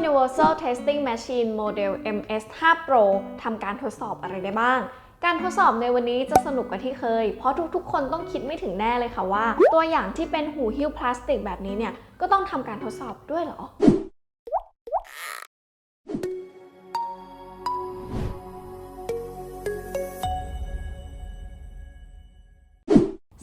Universal Testing Machine Model MS5 Pro ทำการทดสอบอะไรได้บ้าง การทดสอบในวันนี้จะสนุกกว่าที่เคย เพราะทุกๆ คนต้องคิดไม่ถึงแน่เลยค่ะว่า ตัวอย่างที่เป็นหูหิ้วพลาสติกแบบนี้เนี่ย ก็ต้องทำการทดสอบด้วยเหรอ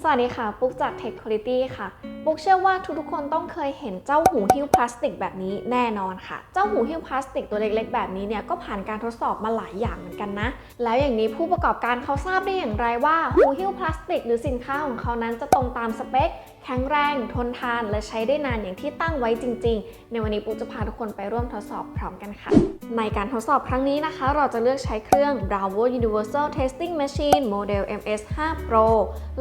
สวัสดีค่ะ ปุ๊กจาก Tech Quality ค่ะ ปุ๊กเชื่อว่าทุกๆคนต้องเคยเห็นเจ้าหูหิ้วพลาสติกแบบนี้แน่นอนค่ะ เจ้าหูหิ้วพลาสติกตัวเล็กๆ แบบนี้เนี่ยก็ผ่านการทดสอบมาหลายอย่างเหมือนกันนะ แล้วอย่างนี้ผู้ประกอบการเขาทราบได้อย่างไรว่าหูหิ้วพลาสติก หรือสินค้าของเขานั้นจะตรงตามสเปค แข็งแรง ทนทาน และใช้ได้นานอย่างที่ตั้งไว้จริง ๆ ในวันนี้ปุ๊จะพาทุกคนไปร่วมทดสอบพร้อมกันค่ะ ในการทดสอบครั้งนี้นะคะ เราจะเลือกใช้เครื่อง Bravo Universal Testing Machine Model MS5 Pro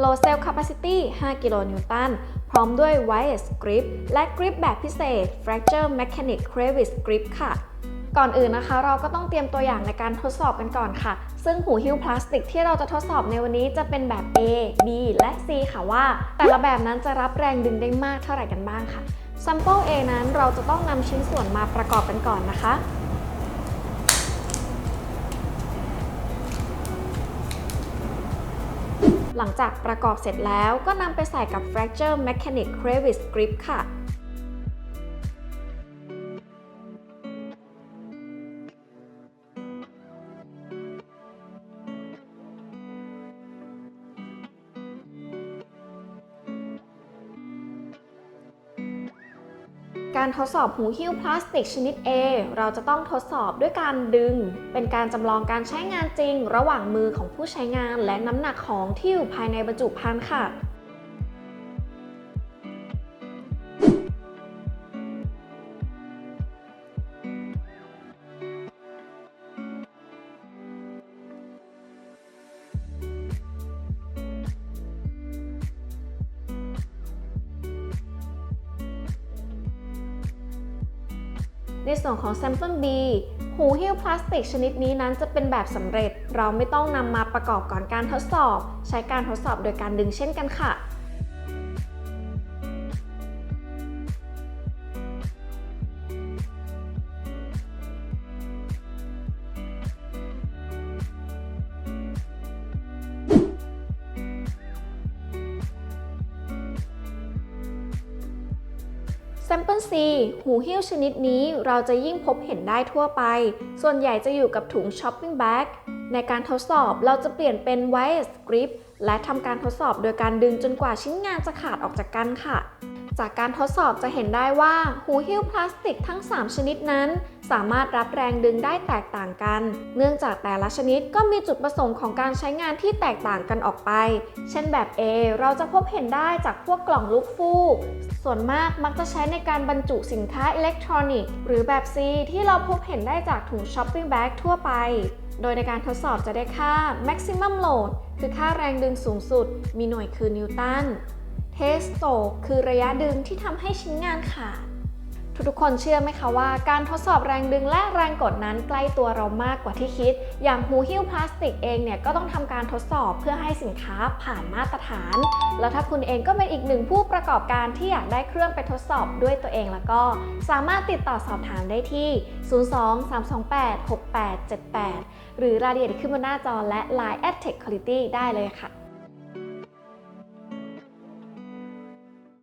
Low Cell Capacity 5 กิโลนิวตัน พร้อมด้วย Wire Grip และ Grip แบบพิเศษ Fracture Mechanic Crevice Grip ค่ะ ก่อนอื่นนะคะ เราก็ต้องเตรียมตัวอย่างในการทดสอบกันก่อนค่ะ ซึ่งหูหิ้วพลาสติกที่เราจะทดสอบในวันนี้จะเป็นแบบ A B และ C ค่ะว่า แต่ละแบบนั้นจะรับแรงดึงได้มากเท่าไหร่กันบ้างค่ะ Sample A นั้นเราจะต้องนำชิ้นส่วนมาประกอบกันก่อนนะคะหลังจากประกอบเสร็จแล้วก็นำไปใส่กับ Fracture Mechanic Crevice Grip ค่ะ การทดสอบหูหิ้วพลาสติกชนิด A เราจะต้องทดสอบด้วยการดึง เป็นการจำลองการใช้งานจริง ระหว่างมือของผู้ใช้งานและน้ำหนักของที่อยู่ภายในบรรจุภัณฑ์ค่ะ ในส่วนของ Sample B หูหิ้วพลาสติกชนิดนี้นั้นจะเป็นแบบสำเร็จ เราไม่ต้องนำมาประกอบก่อนการทดสอบ ใช้การทดสอบโดยการดึงเช่นกันค่ะ Sample C หูหิ้วชนิดนี้เราจะยิ่งพบเห็นได้ทั่วไป ส่วนใหญ่จะอยู่กับถุง shopping bag ในการทดสอบเราจะเปลี่ยนเป็น wire grip และทำการทดสอบโดยการดึงจนกว่าชิ้นงานจะขาดออกจากกันค่ะ จากการทดสอบจะเห็นได้ว่าหูหิ้วพลาสติกทั้ง 3 ชนิดนั้น สามารถรับแรงดึงได้แตกต่างกัน เนื่องจากแต่ละชนิดก็มีจุดประสงค์ของการใช้งานที่แตกต่างกันออกไป เช่นแบบ A เราจะพบเห็นได้จากพวกกล่องลูกฟูก ส่วนมากมักจะใช้ในการบรรจุสินค้าอิเล็กทรอนิกส์ หรือแบบ C ที่เราพบเห็นได้จากถุงช้อปปิ้งแบ็กทั่วไป โดยในการทดสอบจะได้ค่า maximum load คือค่าแรงดึงสูงสุด มีหน่วยคือนิวตัน เทสโตคือระยะดึงที่ทำให้ชิ้นงานขาด ทุกๆ คนเชื่อไหมคะว่าการทดสอบแรงดึงและแรงกดนั้นใกล้ตัวเรามากกว่าที่คิด อย่างหูหิ้วพลาสติกเองเนี่ยก็ต้องทำการทดสอบเพื่อให้สินค้าผ่านมาตรฐาน แล้วถ้าคุณเองก็เป็นอีกหนึ่งผู้ประกอบการที่อยากได้เครื่องไปทดสอบด้วยตัวเองแล้วก็ สามารถติดต่อสอบถามได้ที่ 02-328-6878 หรือรายละเอียดขึ้นบนหน้าจอและ Line at Tech Quality ได้เลยค่ะ